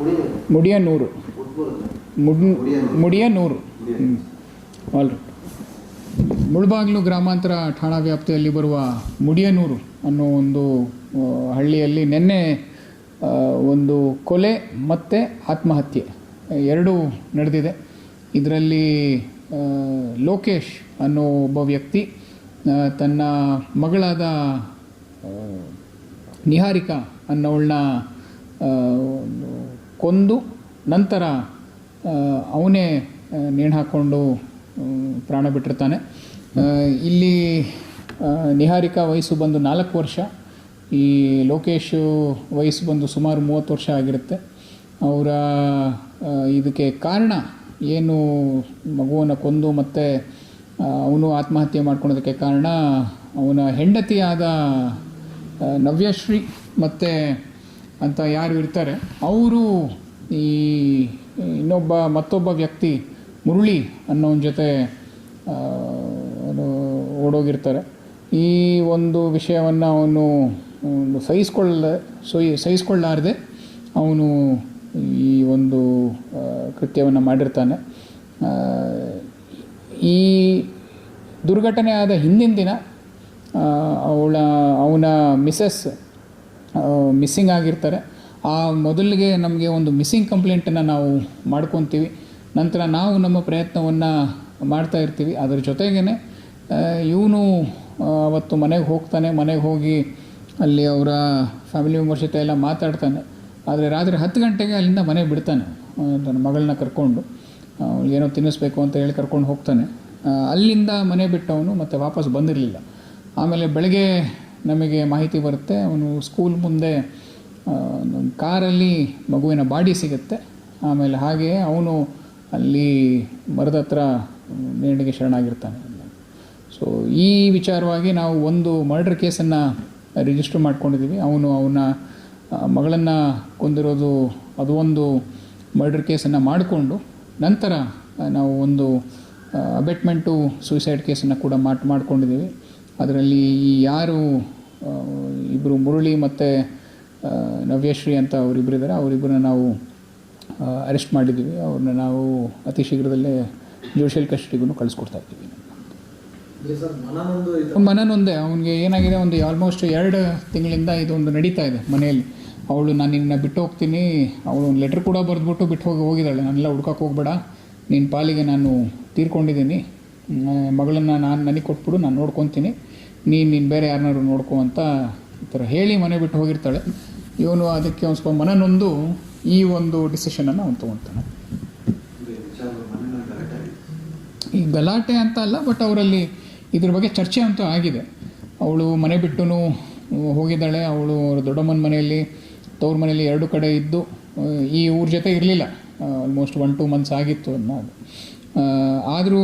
ಮುಡಿಯ Mudiyanur all right Mulbagal ಗ್ರಾಮಾಂತರ ಠಾಣಾ ವ್ಯಾಪ್ತಿಯಲ್ಲಿ ಬರುವ ಮುಡಿಯನೂರು ಅನ್ನೋ ಒಂದು ಹಳ್ಳಿಯಲ್ಲಿ ನಿನ್ನೆ ಒಂದು ಕೊಲೆ ಮತ್ತು ಆತ್ಮಹತ್ಯೆ, ಎರಡೂ ನಡೆದಿದೆ. ಇದರಲ್ಲಿ ಲೋಕೇಶ್ ಅನ್ನೋ ಒಬ್ಬ ವ್ಯಕ್ತಿ ತನ್ನ ಮಗಳಾದ ನಿಹಾರಿಕಾ ಅನ್ನೋಳನ್ನ ಕೊಂದು ನಂತರ ಅವನೇ ನೇಣು ಹಾಕ್ಕೊಂಡು ಪ್ರಾಣ ಬಿಟ್ಟಿರ್ತಾನೆ. ಇಲ್ಲಿ ನಿಹಾರಿಕಾ ವಯಸ್ಸು ಬಂದು ನಾಲ್ಕು ವರ್ಷ. ಈ ಲೋಕೇಶ್ ವಯಸ್ಸು ಬಂದು ಸುಮಾರು ಮೂವತ್ತು ವರ್ಷ ಆಗಿರುತ್ತೆ. ಅವರ ಇದಕ್ಕೆ ಕಾರಣ ಏನು? ಮಗುವನ್ನು ಕೊಂದು ಮತ್ತು ಅವನು ಆತ್ಮಹತ್ಯೆ ಮಾಡ್ಕೊಳೋದಕ್ಕೆ ಕಾರಣ ಅವನ ಹೆಂಡತಿಯಾದ ನವ್ಯಶ್ರೀ ಮತ್ತು ಅಂತ ಯಾರು ಇರ್ತಾರೆ, ಅವರು ಈ ಇನ್ನೊಬ್ಬ ಮತ್ತೊಬ್ಬ ವ್ಯಕ್ತಿ ಮುರುಳಿ ಅನ್ನೋನ ಜೊತೆ ಓಡೋಗಿರ್ತಾರೆ. ಈ ಒಂದು ವಿಷಯವನ್ನು ಅವನು ಸಹಿಸ್ಕೊಳ್ಳ ಸೊಯ್ ಸಹಿಸ್ಕೊಳ್ಳಾರ್ದೆ ಅವನು ಈ ಒಂದು ಕೃತ್ಯವನ್ನು ಮಾಡಿರ್ತಾನೆ. ಈ ದುರ್ಘಟನೆ ಆದ ಹಿಂದಿನ ದಿನ ಅವಳ, ಅವನ ಮಿಸಸ್ ಮಿಸ್ಸಿಂಗ್ ಆಗಿರ್ತಾರೆ. ಆ ಮೊದಲಿಗೆ ನಮಗೆ ಒಂದು ಮಿಸ್ಸಿಂಗ್ ಕಂಪ್ಲೇಂಟನ್ನು ನಾವು ಮಾಡ್ಕೊತೀವಿ. ನಂತರ ನಾವು ನಮ್ಮ ಪ್ರಯತ್ನವನ್ನು ಮಾಡ್ತಾ ಇರ್ತೀವಿ. ಅದರ ಜೊತೆಗೇ ಇವನು ಅವತ್ತು ಮನೆಗೆ ಹೋಗ್ತಾನೆ. ಮನೆಗೆ ಹೋಗಿ ಅಲ್ಲಿ ಅವರ ಫ್ಯಾಮಿಲಿ ಮೆಂಬರ್ಸ್ ಜೊತೆ ಎಲ್ಲ ಮಾತಾಡ್ತಾನೆ. ಆದರೆ ರಾತ್ರಿ ಹತ್ತು ಗಂಟೆಗೆ ಅಲ್ಲಿಂದ ಮನೆ ಬಿಡ್ತಾನೆ ನನ್ನ ಮಗಳನ್ನ ಕರ್ಕೊಂಡು. ಏನೋ ತಿನ್ನಿಸ್ಬೇಕು ಅಂತ ಹೇಳಿ ಕರ್ಕೊಂಡು ಹೋಗ್ತಾನೆ. ಅಲ್ಲಿಂದ ಮನೆ ಬಿಟ್ಟವನು ಮತ್ತೆ ವಾಪಸ್ ಬಂದಿರಲಿಲ್ಲ. ಆಮೇಲೆ ಬೆಳಗ್ಗೆ ನಮಗೆ ಮಾಹಿತಿ ಬರುತ್ತೆ, ಅವನು ಸ್ಕೂಲ್ ಮುಂದೆ ಆ, ಒಂದು ಕಾರಲ್ಲಿ ಮಗುವಿನ ಬಾಡಿ ಸಿಗುತ್ತೆ. ಆಮೇಲೆ ಹಾಗೆ ಅವನು ಅಲ್ಲಿ ಮರದ ಹತ್ರ ನೇಣಿಗೆ ಶರಣಾಗಿರ್ತಾನೆ. ಸೊ ಈ ವಿಚಾರವಾಗಿ ನಾವು ಒಂದು ಮರ್ಡರ್ ಕೇಸನ್ನು ರಿಜಿಸ್ಟರ್ ಮಾಡ್ಕೊಂಡಿದ್ದೀವಿ. ಅವನು ಅವನ ಮಗಳನ್ನು ಕೊಂದಿರೋದು ಅದು ಒಂದು ಮರ್ಡರ್ ಕೇಸನ್ನು ಮಾಡಿಕೊಂಡು ನಂತರ ನಾವು ಒಂದು ಅಬೆಟ್ಮೆಂಟು ಸೂಸೈಡ್ ಕೇಸನ್ನು ಕೂಡ ಮಾಟ್ ಮಾಡ್ಕೊಂಡಿದ್ದೀವಿ. ಅದರಲ್ಲಿ ಯಾರು ಇಬ್ಬರು ಮುರುಳಿ ಮತ್ತು ನವ್ಯಶ್ರೀ ಅಂತ ಅವರಿಬ್ಬರಿದ್ದಾರೆ ಅವರಿಬ್ಬರನ್ನ ನಾವು ಅರೆಸ್ಟ್ ಮಾಡಿದ್ದೀವಿ. ಅವ್ರನ್ನ ನಾವು ಅತಿ ಶೀಘ್ರದಲ್ಲೇ ಜುಡಿಷಿಯಲ್ ಕಸ್ಟಡಿಗೂ ಕಳಿಸ್ಕೊಡ್ತಾ ಇದ್ದೀವಿ. ಮನನೊಂದು ಅವನಿಗೆ ಏನಾಗಿದೆ ಒಂದು ಆಲ್ಮೋಸ್ಟ್ ಎರಡು ತಿಂಗಳಿಂದ ಇದೊಂದು ನಡೀತಾ ಇದೆ ಮನೆಯಲ್ಲಿ. ಅವಳು ನಾನು ನಿನ್ನ ಬಿಟ್ಟು ಹೋಗ್ತೀನಿ. ಅವಳು ಒಂದು ಲೆಟ್ರ್ ಕೂಡ ಬರೆದ್ಬಿಟ್ಟು ಬಿಟ್ಟು ಹೋಗಿ ಹೋಗಿದ್ದಾಳೆ. ನಾನೆಲ್ಲ ಹುಡ್ಕಕ್ಕೆ ಹೋಗ್ಬೇಡ. ನಿನ್ನ ಪಾಲಿಗೆ ನಾನು ತೀರ್ಕೊಂಡಿದ್ದೀನಿ. ಮಗಳನ್ನು ನಾನು ನನಗೆ ಕೊಟ್ಬಿಡು ನಾನು ನೋಡ್ಕೊತೀನಿ. ನೀನು ನೀನು ಬೇರೆ ಯಾರನ್ನಾರು ನೋಡ್ಕೊ ಅಂತ ಈ ಥರ ಹೇಳಿ ಮನೆ ಬಿಟ್ಟು ಹೋಗಿರ್ತಾಳೆ. ಇವನು ಅದಕ್ಕೆ ಒಂದು ಸ್ವಲ್ಪ ಮನನೊಂದು ಈ ಒಂದು ಡಿಸಿಷನನ್ನು ಅವನು ತೊಗೊಳ್ತಾನೆ ಈ ಗಲಾಟೆ ಅಂತ ಅಲ್ಲ ಬಟ್ ಅವರಲ್ಲಿ ಇದ್ರ ಬಗ್ಗೆ ಚರ್ಚೆ ಅಂತೂ ಆಗಿದೆ. ಅವಳು ಮನೆ ಬಿಟ್ಟು ಹೋಗಿದ್ದಾಳೆ. ಅವಳು ಅವ್ರ ದೊಡ್ಡಮ್ಮನ ಮನೆಯಲ್ಲಿ, ತವ್ರ ಮನೆಯಲ್ಲಿ ಎರಡು ಕಡೆ ಇದ್ದು, ಈ ಊರ ಜೊತೆ ಇರಲಿಲ್ಲ. ಆಲ್ಮೋಸ್ಟ್ ಒನ್ ಟೂ ಮಂತ್ಸ್ ಆಗಿತ್ತು ಅನ್ನೋದು. ಆದರೂ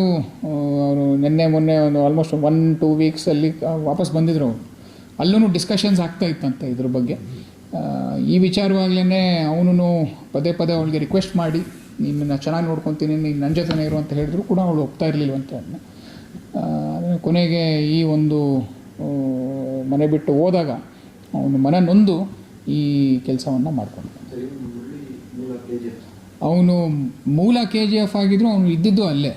ಅವರು ನಿನ್ನೆ, ಮೊನ್ನೆ ಒಂದು ಆಲ್ಮೋಸ್ಟ್ ಒನ್ ಟೂ ವೀಕ್ಸಲ್ಲಿ ವಾಪಸ್ ಬಂದಿದ್ರು ಅವರು. ಅಲ್ಲೂ ಡಿಸ್ಕಷನ್ಸ್ ಆಗ್ತಾ ಇತ್ತಂತೆ ಇದ್ರ ಬಗ್ಗೆ. ಈ ವಿಚಾರವಾಗ್ಲೇ ಅವನು ಪದೇ ಪದೇ ಅವಳಿಗೆ ರಿಕ್ವೆಸ್ಟ್ ಮಾಡಿ ನಿನ್ನನ್ನು ಚೆನ್ನಾಗಿ ನೋಡ್ಕೊತೀನಿ ನೀನು ನನ್ನ ಜೊತೆನೇ ಇರು ಅಂತ ಹೇಳಿದ್ರು ಕೂಡ ಅವಳು ಒಪ್ತಾ ಇರಲಿಲ್ವಂತೆ ಅದನ್ನ ಕೊನೆಗೆ ಈ ಒಂದು ಮನೆ ಬಿಟ್ಟು ಹೋದಾಗ ಅವನು ಮನೆ ನೊಂದು ಈ ಕೆಲಸವನ್ನು ಮಾಡ್ಕೊಂಡು ಅವನು ಮೂಲ ಕೆ ಜಿ ಎಫ್ ಆಗಿದ್ರು ಅವನು ಇದ್ದಿದ್ದು ಅಲ್ಲೇ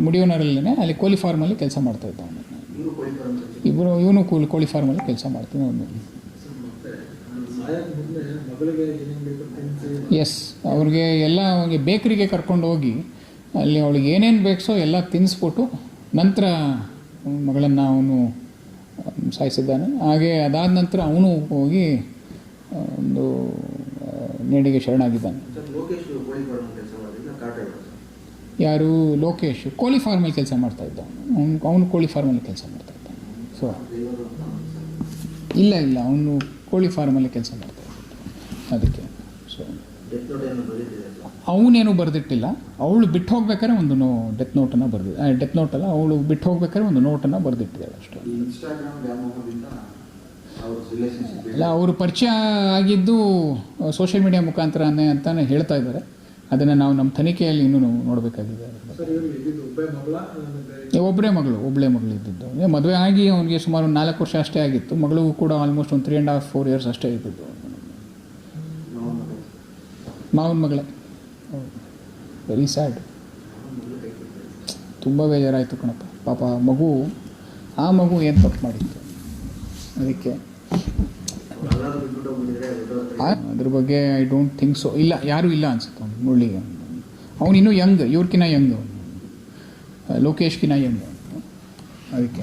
ಮುಡಿಯೋನರಲ್ಲೇ ಅಲ್ಲಿ ಕೋಲಿ ಫಾರ್ಮಲ್ಲಿ ಕೆಲಸ ಮಾಡ್ತಾ ಇದ್ದ ಅವನು ಅಂತ ಇಬ್ಬರು ಇವನು ಕೂಲಿ ಕೋಳಿ ಫಾರ್ಮಲ್ಲಿ ಕೆಲಸ ಮಾಡ್ತೀನಿ ಅವನು. ಎಸ್ ಅವ್ರಿಗೆ ಎಲ್ಲ ಅವನಿಗೆ ಬೇಕ್ರಿಗೆ ಕರ್ಕೊಂಡು ಹೋಗಿ, ಅಲ್ಲಿ ಅವಳಿಗೆ ಏನೇನು ಬೇಕೋ ಎಲ್ಲ ತಿನ್ನಿಸ್ಬಿಟ್ಟು ನಂತರ ಮಗಳನ್ನು ಅವನು ಸಾಯಿಸಿದ್ದಾನೆ. ಹಾಗೆ ಅದಾದ ನಂತರ ಅವನು ಹೋಗಿ ಒಂದು ನೆಡಿಗೆ ಶರಣಾಗಿದ್ದಾನೆ. ಯಾರು? ಲೋಕೇಶ್. ಕೋಳಿ ಫಾರ್ಮಲ್ಲಿ ಕೆಲಸ ಮಾಡ್ತಾ ಇದ್ದ ಅವನು. ಅವನು ಕೋಳಿ ಫಾರ್ಮಲ್ಲಿ ಕೆಲಸ ಮಾಡ್ತಾ ಸೊ ಇಲ್ಲ ಇಲ್ಲ ಅವನು ಕೋಳಿ ಫಾರ್ಮಲ್ಲಿ ಕೆಲಸ ಮಾಡ್ತಾ ಅದಕ್ಕೆ ಸೊ ಅವನೇನು ಬರೆದಿಟ್ಟಿಲ್ಲ. ಅವಳು ಬಿಟ್ಟು ಹೋಗ್ಬೇಕಾದ್ರೆ ಒಂದು ನೋ ಡೆತ್ ನೋಟನ್ನು ಬರೆದಿದ್ದ ಡೆತ್ ನೋಟ್ ಅಲ್ಲ ಅವಳು ಬಿಟ್ಟು ಹೋಗ್ಬೇಕಾದ್ರೆ ಒಂದು ನೋಟನ್ನು ಬರೆದಿಟ್ಟಿದ್ದಾಳೆ ಅಷ್ಟೇ. ಇಲ್ಲ ಅವರು ಪರಿಚಯ ಆಗಿದ್ದು ಸೋಷಿಯಲ್ ಮೀಡಿಯಾ ಮುಖಾಂತರನೇ ಅಂತಲೇ ಹೇಳ್ತಾ ಇದ್ದಾರೆ. ಅದನ್ನು ನಾವು ನಮ್ಮ ತನಿಖೆಯಲ್ಲಿ ಇನ್ನೂ ನಾವು ನೋಡಬೇಕಾಗಿದೆ. ಮಗಳ ಒಬ್ಬರೇ ಮಗಳು ಒಬ್ಬಳೇ ಮಗಳು ಇದ್ದಿದ್ದು. ಅವ್ನಿಗೆ ಮದುವೆ ಆಗಿ ಅವನಿಗೆ ಸುಮಾರು ಒಂದು ನಾಲ್ಕು ವರ್ಷ ಅಷ್ಟೇ ಆಗಿತ್ತು. ಮಗಳಿಗೂ ಕೂಡ ಆಲ್ಮೋಸ್ಟ್ ಒಂದು three and half four years ಅಷ್ಟೇ ಇದ್ದಿದ್ದು. ಮಾವನ ಮಗಳೇ. ವೆರಿ ಸ್ಯಾಡ್ ತುಂಬ ಬೇಜಾರಾಯಿತು ಕಣಪ್ಪ. ಪಾಪ ಮಗು ಆ ಮಗು ಏನು ತಪ್ಪು ಮಾಡಿತ್ತು? ಅದಕ್ಕೆ ಅದ್ರ ಬಗ್ಗೆ ಐ ಡೋಂಟ್ ಥಿಂಕ್ ಸೊ ಇಲ್ಲ ಯಾರೂ ಇಲ್ಲ ಅನ್ಸುತ್ತೆ. ಮುರಳಿಗೆ ಅವನು ಇನ್ನೂ ಯಂಗ್ ಇವ್ರಕಿನ್ನ ಯಂಗ್ ಲೋಕೇಶ್ಕಿನ್ನ ಯಂಗ್ ಅದಕ್ಕೆ.